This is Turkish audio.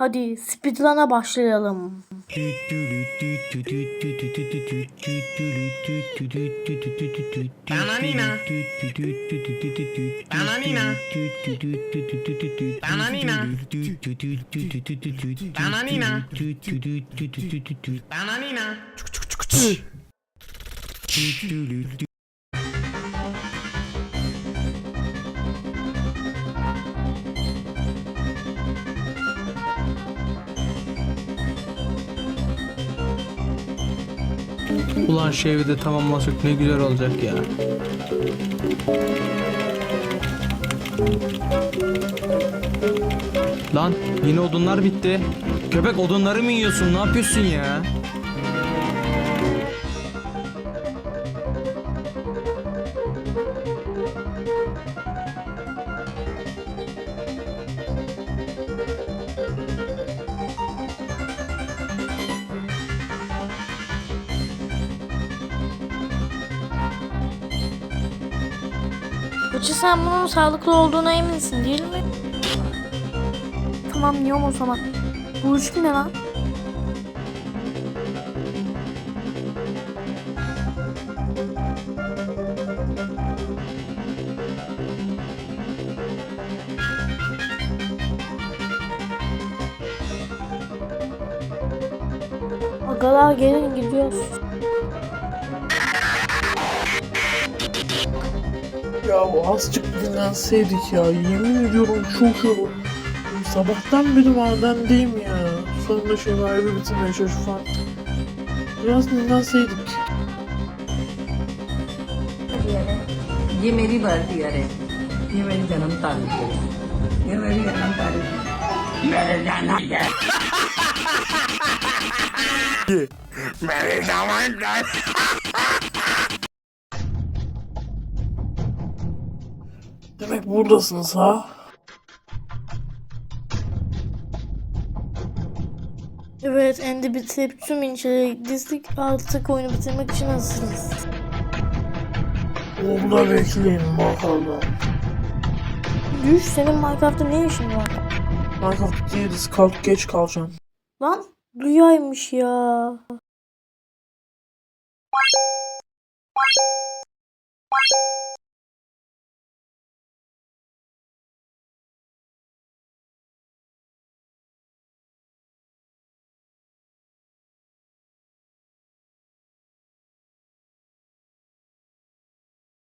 Hadi speedrun'a başlayalım. Bananina. Bananina. Bananina. Bananina. Bananina. Ulan şu evi de tamamlasak ne güzel olacak ya. Lan yine odunlar bitti. Köpek odunları mı yiyorsun? Ne yapıyorsun ya? Bıçı sen bunun sağlıklı olduğuna eminsin değil mi? Tamam yiyorum o zaman. Bu üçlü ne lan? Agalar gelin gidiyoruz. Ya azıcık dinlenseydik ya. Yemin ediyorum çok yorulum. Sabahtan beri madendeyim ya. Sonunda şemayı bitirmeye çalışıyorum. Biraz dinlenseydik. ये मेरी भर्ती है ये मेरी जन्म तारीख है ये मेरी जन्म तारीख है मेरे जाना है Demek buradasınız ha? Evet, endi bitirip tüm inceleri dizdik. Artık oyunu bitirmek için hazırız. Orada bekleyin bakalım. Gülüş senin Minecraft'ta ne işin var? Minecraft değiliz. Kalk geç kalacaksın. Lan rüyaymış ya.